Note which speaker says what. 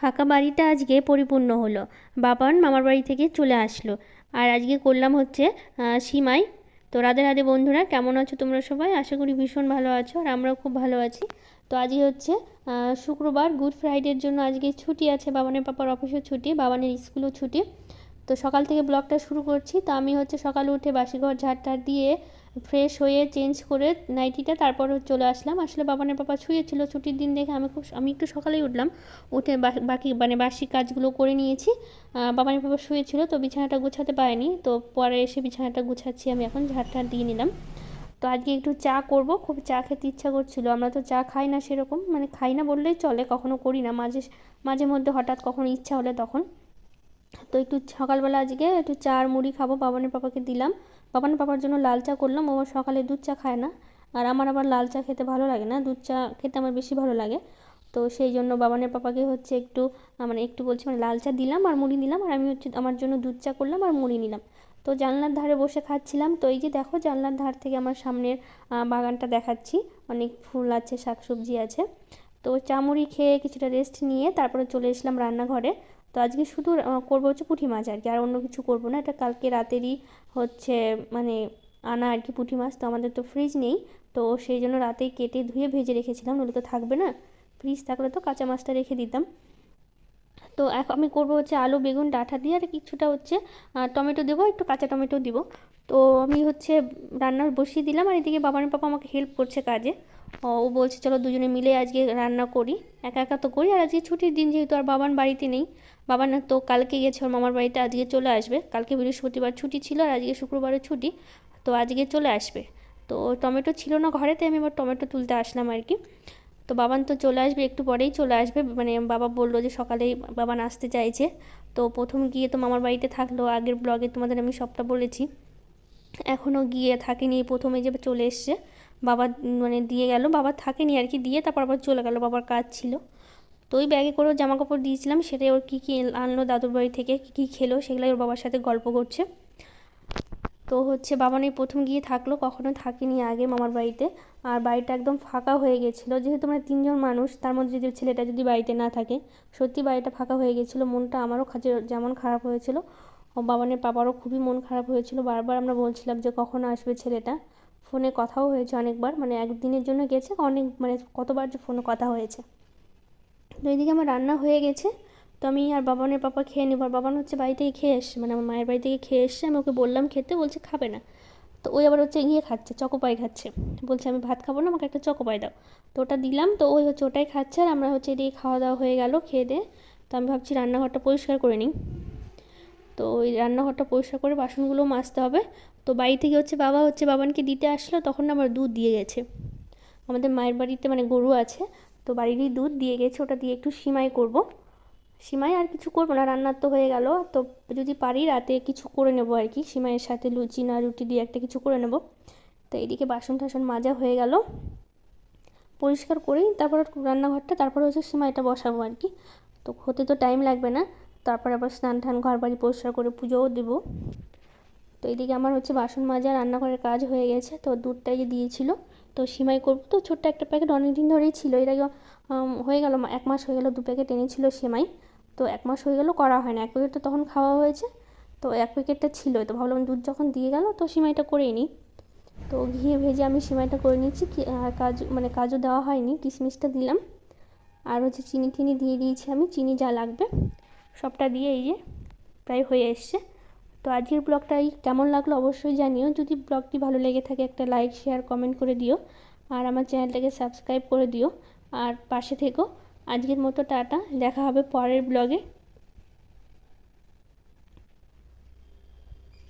Speaker 1: ফাঁকা বাড়িটা আজকে পরিপূর্ণ হলো। বাবান মামার বাড়ি থেকে চলে আসলো। আর আজকে করলাম হচ্ছে সীমাই। তো রাধে রাধে বন্ধুরা, কেমন আছো তোমরা সবাই? আশা করি ভীষণ ভালো আছো আর আমরাও খুব ভালো আছি। তো আজকে হচ্ছে শুক্রবার, গুড ফ্রাইডের জন্য আজকে ছুটি আছে, বাবানের পাপার অফিসও ছুটি, বাবানের স্কুলও ছুটি। তো সকাল থেকে ব্লগটা শুরু করছি। তো আমি হচ্ছে সকালে উঠে বাসিঘর ঝাড়টার দিয়ে ফ্রেশ হয়ে চেঞ্জ করে নাইটিটা তারপর চলে আসলাম। আসলে বাবানের পাপা শুয়েছিল ছুটির দিন দেখে আমি খুব, আমি একটু সকালেই উঠলাম। উঠে বাকি মানে বাসি কাজগুলো করে নিয়েছি। বাবানের পাপা শুয়েছিল তো বিছানাটা গুছাতে পারেনি। তো পরে এসে বিছানাটা গুছাচ্ছি, আমি এখন ঝাড়টা দিয়ে নিলাম। তো আজকে একটু চা করব, খুব চা খেতে ইচ্ছা করছিল। আমরা তো চা খাই না সেরকম মানে খাই না বললেই চলে, কখনো করি না। মাঝে মাঝে মধ্যে হঠাৎ কখনো ইচ্ছা হলে তখন। তো একটু সকালবেলা আজকে একটু চা আর মুড়ি খাব, বাবানের পাপাকে দিলাম। বাবানের পাপার জন্য লাল চা করলাম, ও সকালে দুধ চা খায় না। আর আমার আবার লাল চা খেতে ভালো লাগে না, দুধ চা খেতে আমার বেশি ভালো লাগে। তো সেই জন্য বাবানের পাপাকে হচ্ছে একটু মানে একটু বলছি মানে লাল চা দিলাম আর মুড়ি দিলাম আর আমি হচ্ছে আমার জন্য দুধ চা করলাম আর মুড়ি নিলাম। তো জানলার ধারে বসে খাচ্ছিলাম। তো এই যে দেখো জানলার ধার থেকে আমার সামনের বাগানটা দেখাচ্ছি। অনেক ফুল আছে, শাকসবজি আছে। তো চা মুড়ি খেয়ে কিছুটা রেস্ট নিয়ে তারপরে চলে এসলাম রান্নাঘরে। তো আজকে শুধু করব হচ্ছে পুঁটি মাছ আর কি, আর অন্য কিছু করব না। এটা কালকে রাতেরই হচ্ছে মানে আনা আর কি পুঁটি মাছ, তো আমাদের তো ফ্রিজ নেই। তো সেই জন্য রাতেই কেটে ধুয়ে ভেজে রেখেছিলাম, নইলে তো থাকবে না। ফ্রিজ থাকলে তো কাঁচা মাছটা রেখে দিতাম। তো এখন আমি করব হচ্ছে আলু, বেগুন, ডাঁটা দিয়ে আর কিছুটা হচ্ছে টমেটো দেবো, একটু কাঁচা টমেটো দিব। তো আমি হচ্ছে রান্নার বসিয়ে দিলাম আর এদিকে বাবার পাপা আমাকে হেল্প করছে কাজে। ও বলছে, চলো দুজনে মিলে আজকে রান্না করি, একা একা তো করি আর আজকে ছুটির দিন যেহেতু আর বাবান বাড়িতে নেই বাবান তো কালকে গেছে, ওর মামার বাড়িতে আজকে চলে আসবে। কালকে বৃহস্পতিবার ছুটি ছিল আর আজকে শুক্রবারের ছুটি, তো আজকে চলে আসবে। তো টমেটো ছিল না ঘরেতে আমি আবার টমেটো তুলতে আসলাম আর কি। তো বাবান তো চলে আসবে, একটু পরেই চলে আসবে। মানে বাবা বলল যে সকালেই বাবান আসতে চাইছে। তো প্রথম গিয়ে তো মামার বাড়িতে থাকল, আগের ব্লগে তোমাদের আমি সবটা বলেছি। এখনও গিয়ে থাকেনি, প্রথমে যে চলে এসছে, বাবা মানে দিয়ে গেল, বাবা থাকেনি আর কি, দিয়ে তারপর আবার চলে গেল, বাবার কাজ ছিল। তো ওই ব্যাগে করে জামা কাপড় দিয়েছিলাম, সেটাই ওর কী কী আনলো দাদুর বাড়ি থেকে, কী কী খেলো, সেগুলোই ওর বাবার সাথে গল্প করছে। তো হচ্ছে বাবান এই প্রথম গিয়ে থাকল, কখনো থাকেনি আগে মামার বাড়িতে। আর বাড়িটা একদম ফাঁকা হয়ে গেছিল। যেহেতু আমরা তিনজন মানুষ, তার মধ্যে যদি ছেলেটা যদি বাড়িতে না থাকে, সত্যি বাড়িটা ফাঁকা হয়ে গেছিল। মনটা আমারও যেমন খারাপ হয়েছিল। বাবানের পাপারও খুবই মন খারাপ হয়েছিল। বারবার আমরা বলছিলাম যে, কখন আসবে ছেলেটা? ফোনে কথাও হয়েছে অনেকবার মানে একদিনের জন্য গেছে, অনেক মানে কতবার যে ফোনে কথা হয়েছে। তো এইদিকে আমার রান্না হয়ে গেছে। তো আমি আর বাবানের পাপা খেয়ে নিব। আর বাবান হচ্ছে বাড়ি থেকে খেয়ে এসছে মানে আমার মায়ের বাড়ি থেকে খেয়ে এসছে আমি ওকে বললাম খেতে, বলছে খাবে না। তো ওই আবার হচ্ছে গিয়ে খাচ্ছে, চকোপাই খাচ্ছে। বলছে, আমি ভাত খাব না, আমাকে একটা চকোপাই দাও। তো ওটা দিলাম, তো ওই হচ্ছে ওটাই খাচ্ছে। আর আমরা হচ্ছে এদিকে খাওয়া দাওয়া হয়ে গেল, খেয়ে দিয়ে। তো আমি ভাবছি রান্নাঘরটা পরিষ্কার করে নিই। তো ওই রান্নাঘরটা পরিষ্কার করে বাসনগুলো মাজতে হবে। তো বাড়ি থেকে হচ্ছে বাবা হচ্ছে বাবানকে দিতে আসলো, তখন আমার দুধ দিয়ে গেছে। আমাদের মায়ের বাড়িতে মানে গরু আছে, তো বাড়িরই দুধ দিয়ে গেছে। ওটা দিয়ে একটু সিমাই করব। সিমাই আর কিছু করব না, রান্নার তো হয়ে গেল। তো যদি পারি রাতে কিছু করে নেব আর কি। সিমাইয়ের সাথে লুচি না রুটি দিয়ে একটা কিছু করে নেব। তো এইদিকে বাসন টাসন মাজা হয়ে গেল। পরিষ্কার করেই তারপর রান্নাঘরটা, তারপর হচ্ছে সিমাইটা বসাবো আর কি। তো হতে তো টাইম লাগবে না। তারপর আবার স্নান টান ঘর বাড়ি পরিষ্কার করে পুজোও দেবো। তো এইদিকে আমার হচ্ছে বাসন মাজা, রান্নাঘরের কাজ হয়ে গেছে। তো দুধটাই যে দিয়েছিল, তো সিমাই করব তো ছোট্ট একটা প্যাকেট অনেক দিন ধরেই ছিল। এর আগে হয়ে গেল, এক মাস হয়ে গেল দু প্যাকেট এনেছিল সেমাই। তো এক মাস হয়ে গেল, করা হয় না। এক প্যাকেটটা তখন খাওয়া হয়েছে, তো এক প্যাকেটটা ছিল তো ভাবলাম দুধ যখন দিয়ে গেল, তো সিমাইটা করে নিই। তো ঘিয়ে ভেজে আমি সিমাইটা করে নিচ্ছি কাজু মানে কাজু দেওয়া হয়নি, কিশমিশটা দিলাম। আর হচ্ছে চিনি টিনি দিয়ে দিয়েছি আমি, চিনি যা লাগবে, সবটা দিয়ে এই যে প্রায় হয়ে এসছে। তো আজকের ব্লগটাই কেমন লাগল অবশ্যই জানিও। যদি ব্লগটি ভালো লেগে থাকে, একটা লাইক, শেয়ার, কমেন্ট করে দিও। আর আমার চ্যানেলটাকে সাবস্ক্রাইব করে দিও। আর পাশে থেকো। আজকের মতো টাটা দেখা হবে পরের ব্লগে